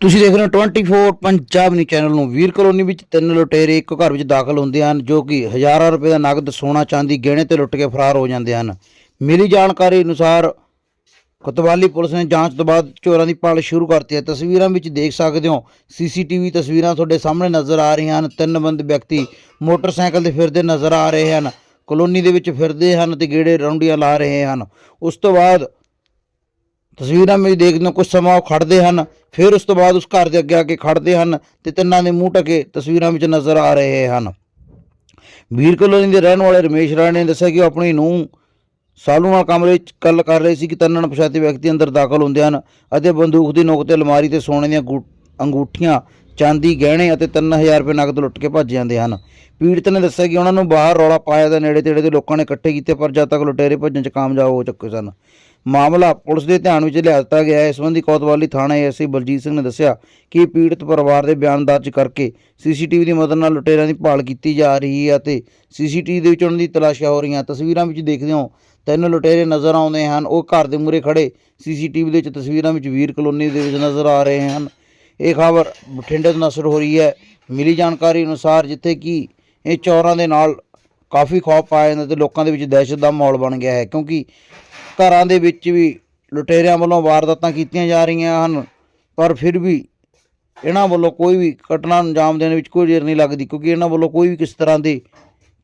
ਤੁਸੀਂ ਦੇਖ ਰਹੇ ਹੋ 24 ਪੰਜਾਬ ਨਿਊਜ਼ ਚੈਨਲ ਨੂੰ। ਵੀਰ ਕਲੋਨੀ ਵਿੱਚ ਤਿੰਨ ਲੁਟੇਰੇ, ਇੱਕ ਘਰ ਵਿੱਚ ਦਾਖਲ ਹੁੰਦੇ ਹਨ, ਜੋ ਕਿ ਹਜ਼ਾਰਾਂ ਰੁਪਏ ਦਾ ਨਗਦ ਸੋਨਾ, ਚਾਂਦੀ, ਗਹਿਣੇ ਤੇ ਲੁੱਟ ਕੇ ਫਰਾਰ ਹੋ ਜਾਂਦੇ ਹਨ। ਮਿਲੀ ਜਾਣਕਾਰੀ ਅਨੁਸਾਰ ਕੋਤਵਾਲੀ ਪੁਲਿਸ ਨੇ ਜਾਂਚ ਤੋਂ ਬਾਅਦ ਚੋਰਾਂ ਦੀ ਭਾਲ ਸ਼ੁਰੂ ਕਰਤੀ ਹੈ। ਤਸਵੀਰਾਂ ਵਿੱਚ ਦੇਖ ਸਕਦੇ ਹੋ, ਸੀਸੀਟੀਵੀ ਤਸਵੀਰਾਂ ਤੁਹਾਡੇ ਸਾਹਮਣੇ ਨਜ਼ਰ ਆ ਰਹੀਆਂ ਹਨ। ਤਿੰਨ ਬੰਦ, ਵਿਅਕਤੀ ਮੋਟਰਸਾਈਕਲ ਤੇ ਫਿਰਦੇ ਨਜ਼ਰ ਆ ਰਹੇ ਹਨ। ਕਲੋਨੀ ਦੇ ਵਿੱਚ ਫਿਰਦੇ ਹਨ ਤੇ ਗੇੜੇ ਰੌਂਡੀਆਂ ਲਾ ਰਹੇ ਹਨ। ਉਸ ਤੋਂ ਬਾਅਦ ਤਸਵੀਰਾਂ ਵਿੱਚ ਦੇਖਦੇ ਹੋ ਕੁਝ ਸਮਾਂ ਉਹ ਖੜਦੇ ਹਨ, ਫਿਰ ਉਸ ਤੋਂ ਬਾਅਦ ਉਸ ਘਰ ਦੇ ਅੱਗੇ ਆ ਕੇ ਖੜਦੇ ਹਨ ਤੇ ਤਿੰਨਾਂ ਦੇ ਮੂੰਹ ਢਕੇ ਤਸਵੀਰਾਂ ਵਿੱਚ ਨਜ਼ਰ ਆ ਰਹੇ ਹਨ। ਵੀਰ ਕਲੋਨੀ ਦੇ ਰਹਿਣ ਵਾਲੇ ਰਮੇਸ਼ ਰਾਣੇ ਨੇ ਦੱਸਿਆ ਕਿ ਉਹ ਆਪਣੀ ਨੂੰ ਸਾਲੂ ਨਾਲ ਕਮਰੇ ਵਿੱਚ ਗੱਲ ਕਰ ਰਹੇ ਸੀ ਕਿ ਤਿੰਨ ਅਣਪਛਾਤੇ ਵਿਅਕਤੀ ਅੰਦਰ ਦਾਖਲ ਹੁੰਦੇ ਹਨ ਅਤੇ ਬੰਦੂਕ ਦੀ ਨੋਕ ਤੇ ਅਲਮਾਰੀ ਤੇ ਸੋਨੇ ਦੀਆਂ ਅੰਗੂਠੀਆਂ, ਚਾਂਦੀ, ਗਹਿਣੇ ਅਤੇ 3000 ਰੁਪਏ ਨਕਦ ਲੁੱਟ ਕੇ ਭੱਜ ਜਾਂਦੇ ਹਨ। ਪੀੜਤ ਨੇ ਦੱਸਿਆ ਕਿ ਉਹਨਾਂ ਨੂੰ ਬਾਹਰ ਰੌਲਾ ਪਾਇਆ ਤਾਂ ਨੇੜੇ ਤੇੜੇ ਦੇ ਲੋਕਾਂ ਨੇ ਇਕੱਠੇ ਕੀਤੇ ਪਰ ਜਦ ਤੱਕ ਲੁਟੇਰੇ ਭੱਜਣ 'ਚ ਕਾਮਯਾਬ ਹੋ ਚੁੱਕੇ ਸਨ ਮਾਮਲਾ ਪੁਲਿਸ ਦੇ ਧਿਆਨ ਵਿੱਚ ਲਿਆ ਦਿੱਤਾ ਗਿਆ ਹੈ। ਇਸ ਸੰਬੰਧੀ ਕੋਤਵਾਲੀ ਥਾਣਾ ਐਸਆਈ ਬਲਜੀਤ ਸਿੰਘ ਨੇ ਦੱਸਿਆ ਕਿ ਪੀੜਤ ਪਰਿਵਾਰ ਦੇ ਬਿਆਨ ਦਰਜ ਕਰਕੇ ਸੀਸੀਟੀਵੀ ਦੀ ਮਦਦ ਨਾਲ ਲੁਟੇਰਿਆਂ ਦੀ ਭਾਲ ਕੀਤੀ ਜਾ ਰਹੀ ਹੈ ਅਤੇ ਸੀਸੀਟੀਵੀ ਦੇ ਵਿੱਚ ਉਹਨਾਂ ਦੀ ਤਲਾਸ਼ੀਆਂ ਹੋ ਰਹੀਆਂ। ਤਸਵੀਰਾਂ ਵਿੱਚ ਦੇਖਦੇ ਹੋ, ਤਿੰਨ ਲੁਟੇਰੇ ਨਜ਼ਰ ਆਉਂਦੇ ਹਨ। ਉਹ ਘਰ ਦੇ ਮੂਹਰੇ ਖੜੇ ਸੀਸੀਟੀਵੀ ਦੇ ਵਿੱਚ ਤਸਵੀਰਾਂ ਵਿੱਚ ਵੀਰ ਕਲੋਨੀ ਦੇ ਵਿੱਚ ਨਜ਼ਰ ਆ ਰਹੇ ਹਨ। ਇਹ ਖਬਰ ਬਠਿੰਡੇ ਤੋਂ ਨਸ਼ਰ ਹੋ ਰਹੀ ਹੈ। ਮਿਲੀ ਜਾਣਕਾਰੀ ਅਨੁਸਾਰ ਜਿੱਥੇ ਕਿ ਇਹ ਚੋਰਾਂ ਦੇ ਨਾਲ ਕਾਫੀ ਖੌਫ ਪਾਇਆ ਜਾਂਦਾ ਤੇ ਲੋਕਾਂ ਦੇ ਵਿੱਚ ਦਹਿਸ਼ਤ ਦਾ ਮਾਹੌਲ ਬਣ ਗਿਆ ਹੈ, ਕਿਉਂਕਿ ਘਰਾਂ ਦੇ ਵਿੱਚ ਵੀ ਲੁਟੇਰਿਆਂ ਵੱਲੋਂ ਵਾਰਦਾਤਾਂ ਕੀਤੀਆਂ ਜਾ ਰਹੀਆਂ ਹਨ, ਪਰ ਫਿਰ ਵੀ ਇਹਨਾਂ ਵੱਲੋਂ ਕੋਈ ਵੀ ਘਟਨਾ ਨੂੰ ਅੰਜਾਮ ਦੇਣ ਵਿੱਚ ਕੋਈ ਦੇਰ ਨਹੀਂ ਲੱਗਦੀ, ਕਿਉਂਕਿ ਇਹਨਾਂ ਵੱਲੋਂ ਕੋਈ ਵੀ ਕਿਸ ਤਰ੍ਹਾਂ ਦੇ,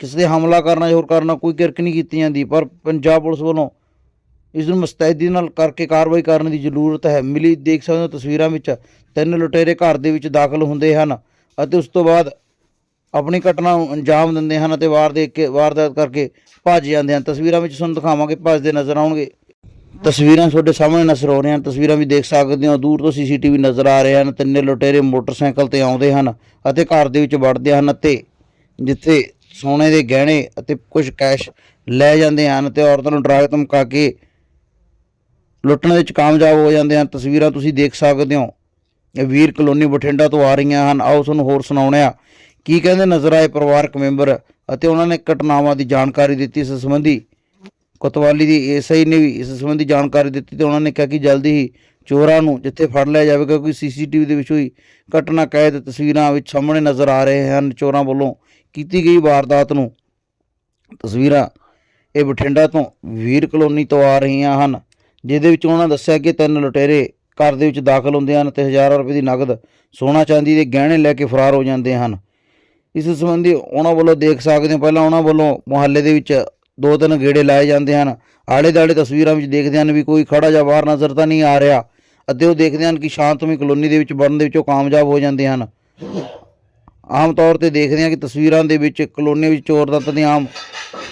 ਕਿਸੇ ਦੇ ਹਮਲਾ ਕਰਨਾ ਜਾਂ ਹੋਰ ਕਰਨਾ ਕੋਈ ਕਿਰਕ ਨਹੀਂ ਕੀਤੀ ਜਾਂਦੀ, ਪਰ ਪੰਜਾਬ ਪੁਲਿਸ ਵੱਲੋਂ ਇਸ ਨੂੰ ਮੁਸਤੈਦੀ ਨਾਲ ਕਰਕੇ ਕਾਰਵਾਈ ਕਰਨ ਦੀ ਜ਼ਰੂਰਤ ਹੈ। ਮਿਲੀ, ਦੇਖ ਸਕਦੇ ਹੋ ਤਸਵੀਰਾਂ ਵਿੱਚ ਤਿੰਨ ਲੁਟੇਰੇ ਘਰ ਦੇ ਵਿੱਚ ਦਾਖਲ ਹੁੰਦੇ ਹਨ ਅਤੇ ਉਸ ਤੋਂ ਬਾਅਦ ਆਪਣੀ ਘਟਨਾ ਨੂੰ ਅੰਜਾਮ ਦਿੰਦੇ ਹਨ ਅਤੇ ਵਾਰ ਦੇ ਕੇ, ਵਾਰਦਾਤ ਕਰਕੇ ਭੱਜ ਜਾਂਦੇ ਹਨ। ਤਸਵੀਰਾਂ ਵਿੱਚ ਤੁਹਾਨੂੰ ਦਿਖਾਵਾਂਗੇ, ਭੱਜਦੇ ਨਜ਼ਰ ਆਉਣਗੇ। ਤਸਵੀਰਾਂ ਤੁਹਾਡੇ ਸਾਹਮਣੇ ਨਜ਼ਰ ਹੋ ਰਹੀਆਂ ਹਨ। ਤਸਵੀਰਾਂ ਵੀ ਦੇਖ ਸਕਦੇ ਹੋ। ਦੂਰ ਤੋਂ ਸੀਸੀਟੀਵੀ ਨਜ਼ਰ ਆ ਰਹੇ ਹਨ। ਤਿੰਨੇ ਲੁਟੇਰੇ ਮੋਟਰਸਾਈਕਲ ਤੇ ਆਉਂਦੇ ਹਨ ਅਤੇ ਘਰ ਦੇ ਵਿੱਚ ਵੜਦੇ ਹਨ ਅਤੇ ਜਿੱਥੇ ਸੋਨੇ ਦੇ ਗਹਿਣੇ ਅਤੇ ਕੁਝ ਕੈਸ਼ ਲੈ ਜਾਂਦੇ ਹਨ ਤੇ ਔਰਤਾਂ ਨੂੰ ਡਰਾ ਕੇ ਧਮਕਾ ਕੇ ਲੁੱਟਣ ਵਿੱਚ ਕਾਮਯਾਬ ਹੋ ਜਾਂਦੇ ਹਨ। ਤਸਵੀਰਾਂ ਤੁਸੀਂ ਦੇਖ ਸਕਦੇ ਹੋ। ਇਹ ਵੀਰ ਕਲੋਨੀ ਬਠਿੰਡਾ ਤੋਂ ਆ ਰਹੀਆਂ ਹਨ। ਆਓ ਤੁਹਾਨੂੰ ਹੋਰ ਸੁਣਾਉਣੇ ਆ ਕੀ ਕਹਿੰਦੇ ਨਜ਼ਰ ਆਏ ਪਰਿਵਾਰਕ ਮੈਂਬਰ ਅਤੇ ਉਹਨਾਂ ਨੇ ਘਟਨਾਵਾਂ ਦੀ ਜਾਣਕਾਰੀ ਦਿੱਤੀ ਇਸ ਸੰਬੰਧੀ? ਕੋਤਵਾਲੀ ਦੀ ਐਸਆਈ ਨੇ ਵੀ ਇਸ ਸੰਬੰਧੀ ਜਾਣਕਾਰੀ ਦਿੱਤੀ ਤੇ ਉਹਨਾਂ ਨੇ ਕਿਹਾ ਕਿ ਜਲਦੀ ਹੀ ਚੋਰਾਂ ਨੂੰ ਜਿੱਥੇ ਫੜ ਲਿਆ ਜਾਵੇਗਾ ਕਿਉਂਕਿ ਸੀਸੀਟੀਵੀ ਦੇ ਵਿੱਚ ਹੋਈ ਘਟਨਾ ਕੈਦ ਤਸਵੀਰਾਂ ਵਿੱਚ ਸਾਹਮਣੇ ਨਜ਼ਰ ਆ ਰਹੇ ਹਨ। ਚੋਰਾਂ ਵੱਲੋਂ ਕੀਤੀ ਗਈ ਵਾਰਦਾਤ ਨੂੰ ਤਸਵੀਰਾਂ ਇਹ ਬਠਿੰਡਾ ਤੋਂ ਵੀਰ ਕਲੋਨੀ ਤੋਂ ਆ ਰਹੀਆਂ ਹਨ, ਜਿਹਦੇ ਵਿੱਚ ਉਹਨਾਂ ਦੱਸਿਆ ਕਿ ਤਿੰਨ ਲੁਟੇਰੇ ਘਰ ਦੇ ਵਿੱਚ ਦਾਖਲ ਹੁੰਦੇ ਹਨ ਤੇ ਹਜ਼ਾਰਾਂ ਰੁਪਏ ਦੀ ਨਗਦ ਸੋਨਾ ਚਾਂਦੀ ਦੇ ਗਹਿਣੇ ਲੈ ਕੇ ਫਰਾਰ ਹੋ ਜਾਂਦੇ ਹਨ। ਇਸ ਸੰਬੰਧੀ ਉਹਨਾਂ ਵੱਲੋਂ ਦੇਖ ਸਕਦੇ ਹੋ, ਪਹਿਲਾਂ ਉਹਨਾਂ ਵੱਲੋਂ ਮੁਹੱਲੇ ਦੇ ਵਿੱਚ ਦੋ ਤਿੰਨ ਗੇੜੇ ਲਾਏ ਜਾਂਦੇ ਹਨ। ਆਲੇ ਦਾਲੇ ਤਸਵੀਰਾਂ ਵਿੱਚ ਦੇਖਦੇ ਹਨ ਵੀ ਕੋਈ ਖੜਾ ਜਾਂ ਬਾਹਰ ਨਜ਼ਰ ਤਾਂ ਨਹੀਂ ਆ ਰਿਹਾ ਅਤੇ ਉਹ ਦੇਖਦੇ ਹਨ ਕਿ ਸ਼ਾਂਤਮਈ ਕਲੋਨੀ ਦੇ ਵਿੱਚ ਵੜਨ ਦੇ ਵਿੱਚ ਉਹ ਕਾਮਯਾਬ ਹੋ ਜਾਂਦੇ ਹਨ। ਆਮ ਤੌਰ ਤੇ ਦੇਖਦੇ ਹਾਂ ਕਿ ਤਸਵੀਰਾਂ ਦੇ ਵਿੱਚ ਕਲੋਨੀ ਵਿੱਚ ਚੋਰ ਦੱਤ ਦੀਆਂ ਆਮ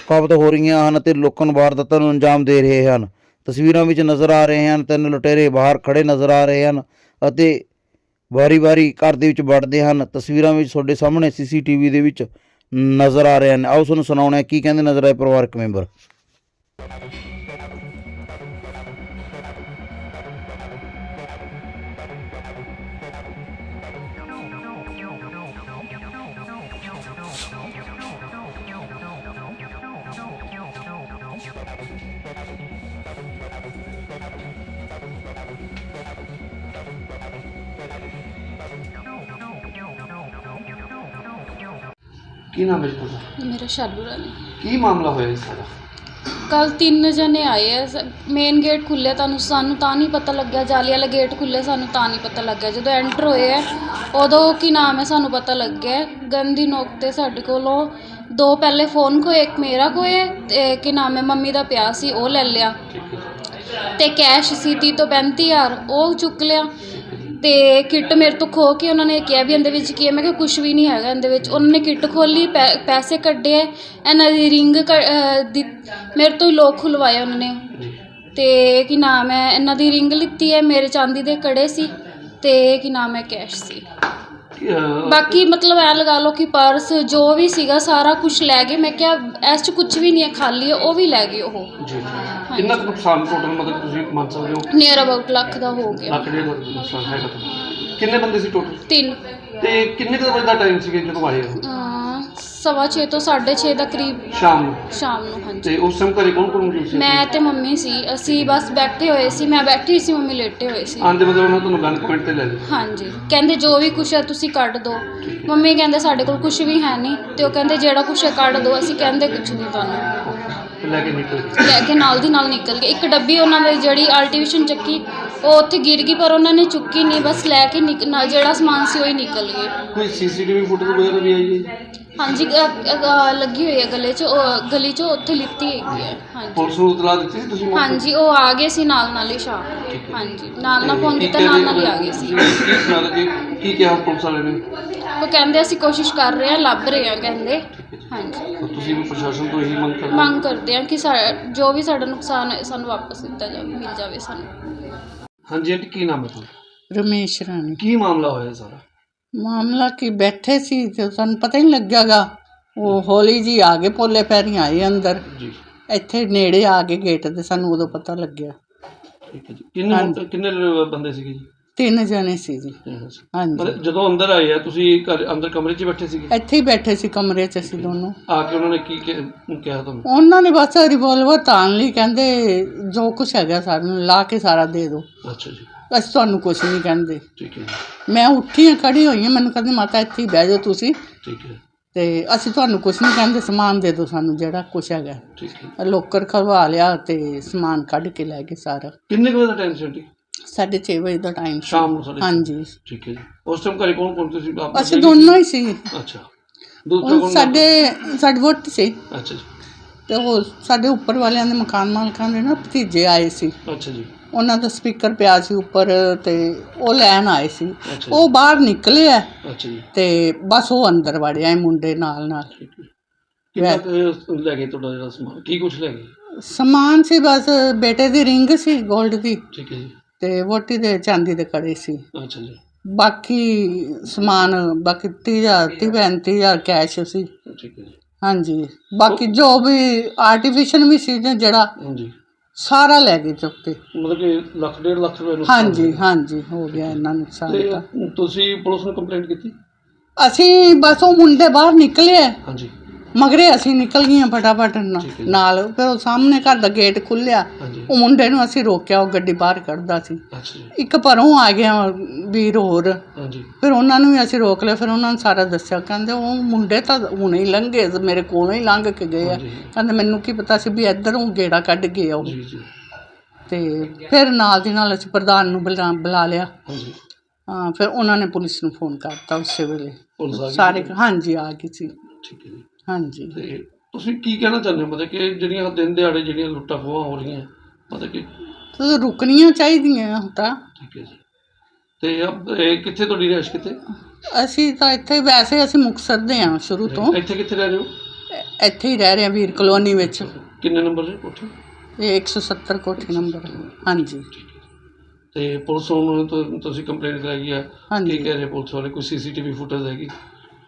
ਕਾਬਤ ਹੋ ਰਹੀਆਂ ਹਨ ਅਤੇ ਲੋਕਾਂ ਨੂੰ ਵਾਰਦਾਤਾਂ ਨੂੰ ਅੰਜਾਮ ਦੇ ਰਹੇ ਹਨ। ਤਸਵੀਰਾਂ ਵਿੱਚ ਨਜ਼ਰ ਆ ਰਹੇ ਹਨ, ਤਿੰਨ ਲੁਟੇਰੇ ਬਾਹਰ ਖੜੇ ਨਜ਼ਰ ਆ ਰਹੇ ਹਨ ਅਤੇ ਵਾਰੀ-ਵਾਰੀ ਘਰ ਦੇ ਵਿੱਚ ਵੜਦੇ ਹਨ, ਤਸਵੀਰਾਂ ਵਿੱਚ ਤੁਹਾਡੇ ਸਾਹਮਣੇ ਸੀਸੀਟੀਵੀ ਦੇ ਵਿੱਚ ਨਜ਼ਰ ਆ ਰਹੇ ਹਨ। ਆਓ ਤੁਹਾਨੂੰ ਸੁਣਾਉਣਾ ਕੀ ਕਹਿੰਦੇ ਨਜ਼ਰ ਆਏ ਪਰਿਵਾਰਕ ਮੈਂਬਰ। ਕੀ ਨਾਮ ਹੈ ਜੀ ਤੁਹਾਡਾ? ਮੇਰਾ ਸ਼ਾਲੂ ਰਾਣੀ। ਕੀ ਮਾਮਲਾ ਹੋਇਆ ਇਸ ਸਾਰਾ ਕੱਲ ਤਿੰਨ ਜਣੇ ਆਏ ਐ ਮੇਨ ਗੇਟ ਖੁੱਲਿਆ ਤੁਹਾਨੂੰ ਸਾਨੂੰ ਤਾਂ ਨਹੀਂ ਪਤਾ ਲੱਗਿਆ। ਜਾਲੀ ਵਾਲਾ ਗੇਟ ਖੁੱਲਿਆ ਸਾਨੂੰ ਤਾਂ ਨਹੀਂ ਪਤਾ ਲੱਗਿਆ। ਜਦੋਂ ਐਂਟਰ ਹੋਏ ਐ ਉਦੋਂ ਕੀ ਨਾਮ ਹੈ ਸਾਨੂੰ ਪਤਾ ਲੱਗਿਆ। ਗੰਦੀ ਨੋਕ ਤੇ ਸਾਡੇ ਕੋਲੋਂ ਦੋ ਪਹਿਲੇ ਫੋਨ ਖੋਏ ਇੱਕ ਮੇਰਾ ਖੋਏ ਤੇ ਕੀ ਨਾਮ ਹੈ ਮੰਮੀ ਦਾ ਪਿਆ ਸੀ ਉਹ ਲੈ ਲਿਆ। ਹੈ ਤੇ ਕੈਸ਼ ਸੀ ਤੀਹ ਤੋਂ 35000 ਉਹ ਚੁੱਕ ਲਿਆ। ਤੇ ਕਿੱਟ ਮੇਰੇ ਤੋਂ ਖੋ ਕੇ ਉਹਨਾਂ ਨੇ ਕਿਹਾ ਵੀ ਇਹਦੇ ਵਿੱਚ ਕੀ ਹੈ। ਮੈਂ ਕਿਹਾ ਕੁਝ ਵੀ ਨਹੀਂ ਹੈਗਾ ਇਹਦੇ ਵਿੱਚ। ਉਹਨਾਂ ਨੇ ਕਿੱਟ ਖੋਲੀ ਪੈਸੇ ਕੱਢੇ ਇਹਨਾਂ ਦੀ ਰਿੰਗ ਮੇਰੇ ਤੋਂ ਹੀ ਲੋਕ ਖੁਲਵਾਏ ਉਹਨਾਂ ਨੇ। ਜੀ। ਤੇ ਕੀ ਨਾਮ ਹੈ ਇਹਨਾਂ ਦੀ ਰਿੰਗ ਲਿੱਤੀ ਹੈ ਮੇਰੇ ਚਾਂਦੀ ਦੇ ਕੜੇ ਸੀ ਤੇ ਕੀ ਨਾਮ ਹੈ ਕੈਸ਼ ਸੀ। ਕੀ, ਬਾਕੀ ਮਤਲਬ ਐ ਲਗਾ ਲਓ ਕਿ ਪਰਸ ਜੋ ਵੀ ਸੀਗਾ ਸਾਰਾ ਕੁਝ ਲੈ ਗਏ। ਮੈਂ ਕਿਹਾ ਇਸ 'ਚ ਕੁਝ ਵੀ ਨਹੀਂ ਹੈ ਖਾਲੀ ਹੈ ਉਹ ਵੀ ਲੈ ਗਏ ਉਹ। ਜੀ ਕਿੰਨਾ ਕੁ ਨੁਕਸਾਨ ਟੋਟਲ ਮਤਲਬ ਤੁਸੀਂ ਮੰਨ ਸਕਦੇ ਹੋ? ਨੀਅਰ ਅਬਾਊਟ ਲੱਖ ਦਾ ਹੋ ਗਿਆ। ਲੱਖ ਡੇਢ ਲੱਖ ਦਾ ਨੁਕਸਾਨ ਹੈਗਾ ਤੁਹਾਡਾ ਕਿੰਨੇ ਬੰਦੇ ਸੀ ਟੋਟਲ ਤਿੰਨ। ਤੇ ਕਿੰਨੇ ਕੁ ਵਜੇ ਦਾ ਟਾਈਮ ਸੀਗਾ ਜਦੋਂ ਆਏ ਹੋ ਸਵਾ ਛੇ ਤੋਂ 6:30 ਦਾ ਕਰੀਬ ਸ਼ਾਮ ਨੂੰ? ਸ਼ਾਮ ਨੂੰ ਹਾਂਜੀ। ਤੇ ਉਸ ਟਾਈਮ ਘਰੇ ਕੌਣ ਕੌਣ ਸੀ? ਮੈਂ ਤੇ ਮੰਮੀ ਸੀ। ਅਸੀਂ ਬਸ ਬੈਠੇ ਹੋਏ ਸੀ। ਮੈਂ ਬੈਠੀ ਸੀ ਮੰਮੀ ਲੇਟੇ ਹੋਏ ਸੀ। ਆਂਦੇ ਮਤਲਬ ਉਹਨਾਂ ਤੁਹਾਨੂੰ ਗਨ ਪੁਆਇੰਟ ਤੇ ਲੈ ਲਿਆ ਹਾਂਜੀ। ਕਹਿੰਦੇ ਜੋ ਵੀ ਕੁਛ ਹੈ ਤੁਸੀਂ ਕੱਢ ਦਿਓ ਮੰਮੀ ਕਹਿੰਦੇ ਸਾਡੇ ਕੋਲ ਕੁਛ ਵੀ ਹੈ ਨਹੀਂ। ਤੇ ਉਹ ਕਹਿੰਦੇ ਜਿਹੜਾ ਕੁਛ ਹੈ ਕੱਢ ਦਿਓ ਅਸੀਂ ਕਹਿੰਦੇ ਕੁਛ ਨਹੀਂ ਤੁਹਾਨੂੰ। ਤੇ ਲੈ ਕੇ ਨਿਕਲ ਗਏ। ਲੈ ਕੇ ਨਾਲ ਦੀ ਨਾਲ ਨਿਕਲ ਗਏ। ਇੱਕ ਡੱਬੀ ਉਹਨਾਂ ਦੀ ਜਿਹੜੀ ਅਲਟੀਵੇਸ਼ਨ ਚੱਕੀ ਉਹ ਉੱਥੇ ਗਿਰ ਗਈ ਪਰ ਉਹਨਾਂ ਨੇ ਚੁੱਕੀ ਨਹੀਂ ਬਸ ਲੈ ਕੇ ਨਿਕ- ਨਾਲ ਜਿਹੜਾ ਸਮਾਨ ਸੀ ਉਹ ਹੀ ਨਿਕਲ ਗਏ ਕੋਈ ਸੀਸੀਟੀਵੀ ਫੁਟੇਜ ਵਗੈਰਾ ਵੀ ਆਈ ਹੈ? ਹਾਂਜੀ ਅ- ਅ- ਲੱਗੀ ਹੋਈ ਹੈ ਗਲੇ 'ਚ ਉਹ ਗਲੀ 'ਚ ਉੱਥੇ ਲਿੱਤੀ ਹੈਗੀ ਹੈ। ਹਾਂਜੀ। ਪੁਲਿਸ ਨੂੰ ਇਤਲਾਹ ਦਿੱਤੀ ਸੀ ਤੁਸੀਂ ਮੌਕੇ? ਹਾਂਜੀ ਉਹ ਆ ਗਏ ਸੀ ਨਾਲ ਨਾਲ ਹੀ ਸ਼ਾਮ ਹਾਂਜੀ ਨਾਲ ਨਾਲ ਫੋਨ ਕੀਤਾ ਨਾਲ ਨਾਲ ਹੀ ਆ ਗਏ ਸੀ। ਕੀ ਸੁਣਾ ਲੱਗੇ ਕੀ ਕਿਹਾ ਪੁਲਿਸ ਵਾਲੇ ਨੇ? ਉਹ ਕਹਿੰਦੇ ਅਸੀਂ ਕੋਸ਼ਿਸ਼ ਕਰ ਰਹੇ ਹਾਂ ਲੱਭ ਰਹੇ ਹਾਂ ਕਹਿੰਦੇ। ਹਾਂਜੀ। ਤਾਂ ਤੁਸੀਂ ਵੀ ਪ੍ਰਸ਼ਾਸਨ ਤੋਂ ਇਹੀ ਮੰਗ ਕਰਦੇ ਹੋ? ਮੰਗ ਕਰਦੇ ਹਾਂ ਕਿ ਸਾ- ਜੋ ਵੀ ਸਾਡਾ ਨੁਕਸਾਨ ਹੈ ਸਾਨੂੰ ਵਾਪਸ ਦਿੱਤਾ ਜਾਵੇ ਮਿਲ ਜਾਵੇ ਸਾਨੂੰ। ਹਾਂਜੀ ਆਂਟੀ ਕੀ ਨਾਮ ਹੈ ਤੁਹਾਡਾ? ਰਮੇਸ਼ ਰਾਣੀ। ਕੀ ਮਾਮਲਾ ਹੋਇਆ ਸਾਰਾ? ਮਾਮਲਾ ਕੀ ਬੈਠੇ ਸੀ ਤੇ ਸਾਨੂੰ ਪਤਾ ਹੀ ਨਹੀਂ ਲੱਗਿਆਗਾ। ਉਹ ਹੌਲੀ ਜੀ ਆ ਗਏ ਪੋਲੇ ਪੈਰੀ ਆਏ ਅੰਦਰ। ਜੀ। ਇੱਥੇ ਨੇੜੇ ਆ ਕੇ ਗੇਟ ਤੇ ਸਾਨੂੰ ਉਦੋਂ ਪਤਾ ਲੱਗਿਆ। ਠੀਕ ਹੈ ਜੀ। ਕਿੰਨੇ ਕਿੰਨੇ ਬੰਦੇ ਸੀਗੇ ਜੀ? ਤਿੰਨ ਜਣੇ ਸੀ ਜੀ। ਹਾਂਜੀ। ਮਤਲਬ ਜਦੋਂ ਅੰਦਰ ਆਏ ਆ ਤੁਸੀਂ ਘਰ ਅੰਦਰ ਕਮਰੇ 'ਚ ਹੀ ਬੈਠੇ ਸੀਗੇ? ਇੱਥੇ ਹੀ ਬੈਠੇ ਸੀ ਕਮਰੇ 'ਚ ਅਸੀਂ ਦੋਨੋਂ। ਆ ਕੇ ਉਹਨਾਂ ਨੇ ਕੀ ਕਿ- ਕਿਹਾ ਤੁਹਾਨੂੰ? ਉਹਨਾਂ ਨੇ ਬਸ ਰਿਵੋਲਵਰ ਤਾਣ ਲਈ ਕਹਿੰਦੇ ਜੋ ਕੁਛ ਹੈਗਾ ਸਾਨੂੰ ਲਾ ਕੇ ਸਾਰਾ ਦੇ ਦਿਓ। ਅੱਛਾ ਜੀ। ਅਸੀਂ ਤੁਹਾਨੂੰ ਕੁਛ ਨਹੀਂ ਕਹਿੰਦੇ। ਠੀਕ ਹੈ ਜੀ। ਮੈਂ ਉੱਠੀ ਹਾਂ ਖੜੀ ਹੋਈ ਹਾਂ ਮੈਨੂੰ ਕਹਿੰਦੇ ਮਾਤਾ ਇੱਥੇ ਹੀ ਬਹਿ ਜਾਓ ਤੁਸੀਂ। ਠੀਕ ਹੈ। ਤੇ ਅਸੀਂ ਤੁਹਾਨੂੰ ਕੁਛ ਨਹੀਂ ਕਹਿੰਦੇ ਸਮਾਨ ਦੇ ਦਿਓ ਸਾਨੂੰ ਜਿਹੜਾ ਕੁਛ ਹੈਗਾ। ਠੀਕ ਹੈ। ਲੋਕਰ ਖਲਵਾ ਲਿਆ ਤੇ ਸਮਾਨ ਕੱਢ ਕੇ ਲੈ ਗਏ ਸਾਰਾ। ਕਿੰਨੇ ਕੁ ਵਜੇ ਦਾ ਟਾਈਮ ਸੀ ਆਂਟੀ? ਸਾਢੇ ਛੇ ਵਜੇ ਦਾ ਟਾਈਮ ਸੀ। ਸ਼ਾਮ ਨੂੰ ਸਾਡੇ ਹਾਂਜੀ। ਠੀਕ ਹੈ ਜੀ। ਉਸ ਟਾਈਮ ਘਰੇ ਕੌਣ ਕੌਣ ਤੁਸੀਂ ਆਪ ਅਸੀਂ ਦੋਨੋਂ ਹੀ ਸੀ। ਅੱਛਾ। ਦੂਸਰਾ ਉਹ ਕੌਣ? ਸਾਡੇ ਸਾਡੇ ਵੋਟ ਸੀ। ਅੱਛਾ ਜੀ। ਤੇ ਉਹ ਸਾਡੇ ਉੱਪਰ ਵਾਲਿਆਂ ਦੇ ਮਕਾਨ ਮਾਲਕਾਂ ਦੇ ਨਾ ਭਤੀਜੇ ਆਏ ਸੀ। ਅੱਛਾ ਜੀ। ਉਹਨਾਂ ਦਾ ਸਪੀਕਰ ਪਿਆ ਸੀ ਉੱਪਰ ਤੇ ਉਹ ਲੈਣ ਆਏ ਸੀ। ਅੱਛਾ ਉਹ ਬਾਹਰ ਨਿਕਲੇ ਆ। ਜੀ ਅੱਛਾ ਜੀ। ਤੇ ਬਸ ਉਹ ਅੰਦਰ ਵੜਿਆ ਇਹ ਮੁੰਡੇ ਨਾਲ ਨਾਲ। ਠੀਕ ਹੈ। ਕਿੰਨਾ ਕੁ ਲੈ ਗਏ ਤੁਹਾਡਾ ਜਿਹੜਾ ਸਮਾਨ? ਕੀ ਕੁਝ ਲੈ ਗਏ? ਸਮਾਨ ਸੀ ਬਸ ਬੇਟੇ ਦੀ ਰਿੰਗ ਸੀ 골ਡ ਦੀ। ਠੀਕ ਹੈ ਜੀ। ਤੇ ਵੋਟੀ ਦੇ ਚਾਂਦੀ ਦੇ ਕੜੇ ਸੀ। ਅੱਛਾ ਜੀ। ਬਾਕੀ ਸਮਾਨ ਬਾਕੀ 30000 ਤੀਹ ਪੈਂਤੀ ਹਜ਼ਾਰ ਕੈਸ਼ ਸੀ। ਠੀਕ ਹੈ ਜੀ। ਹਾਂਜੀ। ਬਾਕੀ ਜੋ ਵੀ ਆਰਟੀਫੀਸ਼ੀਅਲ ਵੀ ਸੀ ਨਾ ਜਿਹੜਾ ਹਾਂਜੀ। ਸਾਰਾ ਲੈ ਗਏ ਚੁੱਕ ਕੇ ਮਤਲਬ ਕਿ ਲੱਖ ਡੇਢ ਲੱਖ ਰੁਪਏ ਨੂੰ ਹਾਂਜੀ ਹਾਂਜੀ ਹੋ ਗਿਆ ਇਹਨਾਂ ਨੁਕਸਾਨ ਤਾਂ ਤੁਸੀਂ ਪੁਲਿਸ ਨੂੰ ਕੰਪਲੇਂਟ ਕੀਤੀ? ਅਸੀਂ ਬਸ ਉਹ ਮੁੰਡੇ ਬਾਹਰ ਨਿਕਲੇ ਹਾਂਜੀ। ਮਗਰੇ ਅਸੀਂ ਨਿਕਲ ਗਈਆਂ ਫਟਾਫਟ ਨਾ- ਠੀਕ ਹੈ ਜੀ। ਨਾਲ। ਫਿਰ ਉਹ ਸਾਹਮਣੇ ਘਰ ਦਾ ਗੇਟ ਖੁੱਲਿਆ ਹਾਂਜੀ। ਉਹ ਮੁੰਡੇ ਨੂੰ ਅਸੀਂ ਰੋਕਿਆ ਉਹ ਗੱਡੀ ਬਾਹਰ ਕੱਢਦਾ ਸੀ। ਅੱਛਾ ਜੀ। ਇੱਕ ਪਰੋਂ ਆ ਗਿਆ ਵੀਰ ਹੋਰ। ਹਾਂਜੀ। ਫਿਰ ਉਹਨਾਂ ਨੂੰ ਵੀ ਅਸੀਂ ਰੋਕ ਲਿਆ। ਫਿਰ ਉਹਨਾਂ ਨੂੰ ਸਾਰਾ ਦੱਸਿਆ। ਕਹਿੰਦੇ ਉਹ ਮੁੰਡੇ ਤਾਂ ਹੁਣੇ ਹੀ ਲੰਘੇ ਮੇਰੇ ਕੋਲੋਂ ਹੀ ਲੰਘ ਕੇ ਗਏ ਆ। ਹਾਂਜੀ। ਕਹਿੰਦੇ ਮੈਨੂੰ ਕੀ ਪਤਾ ਸੀ ਵੀ ਇੱਧਰੋਂ ਗੇੜਾ ਕੱਢ ਗਏ ਆ ਉਹ ਜੀ ਜੀ। ਤੇ ਫਿਰ ਨਾਲ ਦੀ ਨਾਲ ਅਸੀਂ ਪ੍ਰਧਾਨ ਨੂੰ ਬੁਲਾ ਬੁਲਾ ਲਿਆ। ਹਾਂਜੀ। ਹਾਂ ਫਿਰ ਉਹਨਾਂ ਨੇ ਪੁਲਿਸ ਨੂੰ ਫੋਨ ਕਰਤਾ ਉਸੇ ਵੇਲੇ। ਪੁਲਿਸ ਆ ਗਈ ਸਾਰੇ ਹਾਂਜੀ ਆ ਗਈ ਸੀ। ਠੀਕ ਹੈ ਜੀ। ਹਾਂਜੀ। ਤੇ ਤੁਸੀਂ ਕੀ ਕਹਿਣਾ ਚਾਹੁੰਦੇ ਹੋ? ਮਤਲਬ ਕਿ ਜਿਹੜੀਆਂ ਦਿਨ ਦਿਹਾੜੇ ਜਿਹੜੀਆਂ ਲੁੱਟਾਂ ਖੋਹਾਂ ਹੋ ਰਹੀਆਂ ਮਤਲਬ ਕਿ ਤੇ ਰੁਕਣੀਆਂ ਚਾਹੀਦੀਆਂ ਹੁਣ ਤਾਂ। ਠੀਕ ਹੈ ਜੀ। ਤੇ ਅਬ ਇਹ ਕਿੱਥੇ ਤੁਹਾਡੀ ਰਹਿਸ਼ ਕਿੱਥੇ? ਅਸੀਂ ਤਾਂ ਇੱਥੇ ਵੈਸੇ ਅਸੀਂ ਮੁਕਤਸਰ ਦੇ ਹਾਂ ਸ਼ੁਰੂ ਤੋਂ। ਇੱਥੇ ਕਿੱਥੇ ਰਹਿ ਰਹੇ ਹੋ? ਇ- ਇੱਥੇ ਹੀ ਰਹਿ ਰਹੇ ਹਾਂ ਵੀਰ ਕਲੋਨੀ ਵਿੱਚ। ਕਿੰਨੇ ਨੰਬਰ ਦੇ ਕੋਠੇ? ਇਹ 170 ਕੋਠੀ ਨੰਬਰ ਹਾਂਜੀ। ਤੇ ਪੁਲਿਸ ਨੂੰ ਤੁ- ਤੁਸੀਂ ਕੰਪਲੇਂਟ ਕਰਾਈ ਹੈ। ਕੀ ਹਾਂਜੀ। ਕਹਿ ਰਹੇ ਪੁਲਿਸ ਵਾਲੇ? ਕੋਈ ਸੀਸੀਟੀਵੀ ਫੁਟੇਜ ਹੈਗੀ?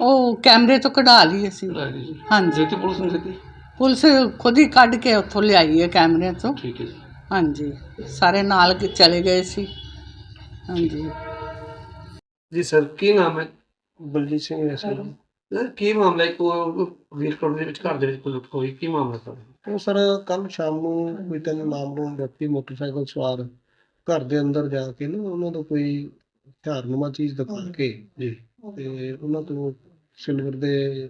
ਉਹ ਕੈਮਰੇ ਤੋਂ ਕਢਾ ਲਈ ਅਸੀਂ। ਜੀ ਹਾਂਜੀ। ਦਿੱਤੀ ਪੁਲਿਸ ਨੇ ਦਿੱਤੀ ਪੁਲਿਸ ਖੁਦ ਹੀ ਕੱਢ ਕੇ ਉੱਥੋਂ ਲਿਆਈ ਹੈ ਕੈਮਰੇ ਤੋਂ। ਠੀਕ ਹੈ ਜੀ। ਹਾਂਜੀ। ਸਾਰੇ ਨਾਲ ਗ- ਚਲੇ ਗਏ ਸੀ। ਹਾਂਜੀ। ਜੀ ਸਰ ਕੀ ਨਾਮ ਹੈ? ਬਲਜੀਤ ਸਿੰਘ ਹੈ ਸਰ। ਸਰ ਕੀ ਮਾਮਲਾ ਹੈ ਕੋ ਵੀਰ ਕੋਲ ਦੇ ਵਿੱਚ ਘਰ ਦੇ ਵਿੱਚ ਕੋਈ ਲੁੱਟ ਹੋਈ? ਕੀ ਮਾਮਲਾ ਸਰ? ਉਹ ਸਰ ਕੱਲ ਸ਼ਾਮ ਨੂੰ ਕੋਈ ਤਿੰਨ ਨਾਮਲੂਮ ਵਿਅਕਤੀ ਮੋਟਰਸਾਈਕਲ ਸਵਾਰ ਘਰ ਦੇ ਅੰਦਰ ਜਾ ਕੇ ਨਾ ਉਹਨਾਂ ਤੋਂ ਕੋਈ ਹਥਿਆਰਨੁਮਾ ਚੀਜ਼ ਦਿਖਾ ਕੇ ਜੀ। ਤੇ ਉਹਨਾਂ ਤੋਂ ਸਿਲਵਰ ਦੇ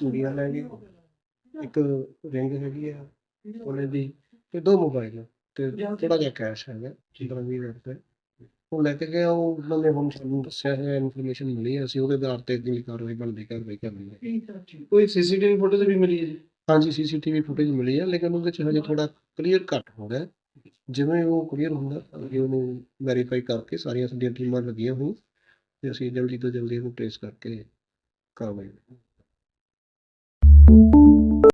ਚੂੜੀਆਂ ਲੈ ਗਏ ਇੱਕ ਰਿੰਗ ਹੈਗੀ ਆ ਉਹਨੇ ਦੀ ਤੇ ਦੋ ਮੋਬਾਈਲ ਤੇ ਥੋੜਾ ਜਿਹਾ ਕੈਸ਼ ਹੈਗਾ ਪੰਦਰਾਂ ਵੀਹ ਹਜ਼ਾਰ ਰੁਪਏ। ਉਹ ਲੈ ਕੇ ਗਏ ਉਹ ਉਹਨਾਂ ਨੇ ਹੁਣ ਸਾਨੂੰ ਦੱਸਿਆ ਹੈ ਇਨਫੋਰਮੇਸ਼ਨ ਮਿਲੀ ਹੈ ਅਸੀਂ ਉਹਦੇ ਆਧਾਰ ਤੇ ਅਗਲੀ ਕਾਰਵਾਈ ਬਣਦੀ ਕਾਰਵਾਈ ਕਰਨੀ ਹੈ। ਕੋਈ ਸੀਸੀਟੀਵੀ ਫੁਟੇਜ ਵੀ ਮਿਲੀ ਹੈ? ਹਾਂਜੀ ਸੀਸੀਟੀਵੀ ਫੁਟੇਜ ਮਿਲੀ ਹੈ ਲੇਕਿਨ ਉਹਦੇ ਚ ਹਜੇ ਥੋੜਾ ਕਲੀਅਰ ਘੱਟ ਹੋ ਰਿਹਾ। ਜਿਵੇਂ ਉਹ ਕਲੀਅਰ ਹੁੰਦਾ ਅੱਗੇ ਉਹਨੂੰ ਵੈਰੀਫਾਈ ਕਰਕੇ ਸਾਰੀਆਂ ਸਾਡੀਆਂ ਟੀਮਾਂ ਲੱਗੀਆਂ ਹੋਈਆਂ ਤੇ ਅਸੀਂ ਜਲਦੀ ਤੋਂ ਜਲਦੀ ਉਹਨੂੰ ਟ੍ਰੇਸ ਕਰਕੇ ਕਾਰਵਾਈ